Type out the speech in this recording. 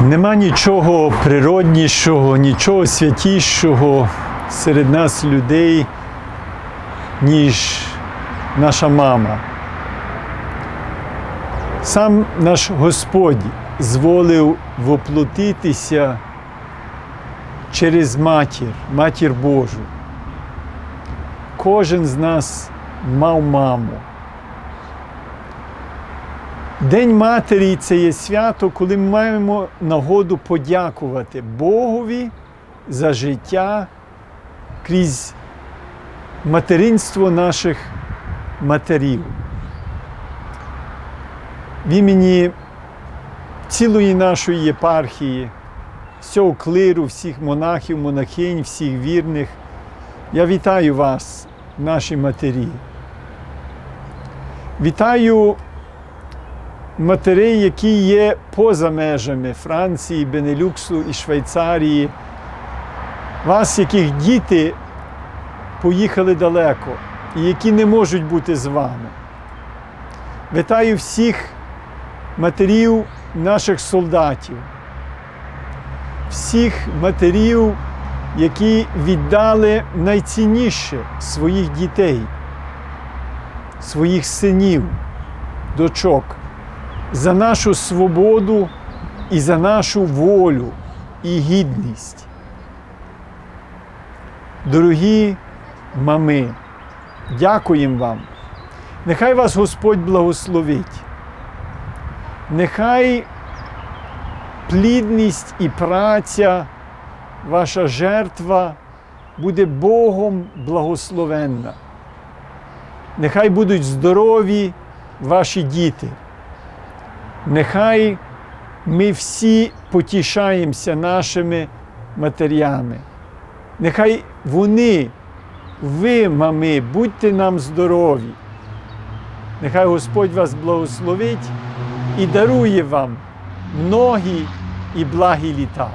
Нема нічого природнішого, нічого святішого серед нас людей, ніж наша мама. Сам наш Господь зволив воплотитися через матір, матір Божу. Кожен з нас мав маму. День Матері це є свято, коли ми маємо нагоду подякувати Богові за життя крізь материнство наших матерів. В імені цілої нашої єпархії, всього клиру, всіх монахів, монахинь, всіх вірних. Я вітаю вас, наші матері. Вітаю матерей, які є поза межами Франції, Бенелюксу і Швейцарії, вас, яких діти поїхали далеко і які не можуть бути з вами. Вітаю всіх матерів наших солдатів, всіх матерів, які віддали найцінніше своїх дітей, своїх синів, дочок за нашу свободу і за нашу волю і гідність. Дорогі мами, дякуємо вам. Нехай вас Господь благословить. Нехай плідність і праця, ваша жертва буде Богом благословенна. Нехай будуть здорові ваші діти. Нехай ми всі потішаємося нашими матерями. Нехай вони, ви, мами, будьте нам здорові. Нехай Господь вас благословить і дарує вам многі і благі літа.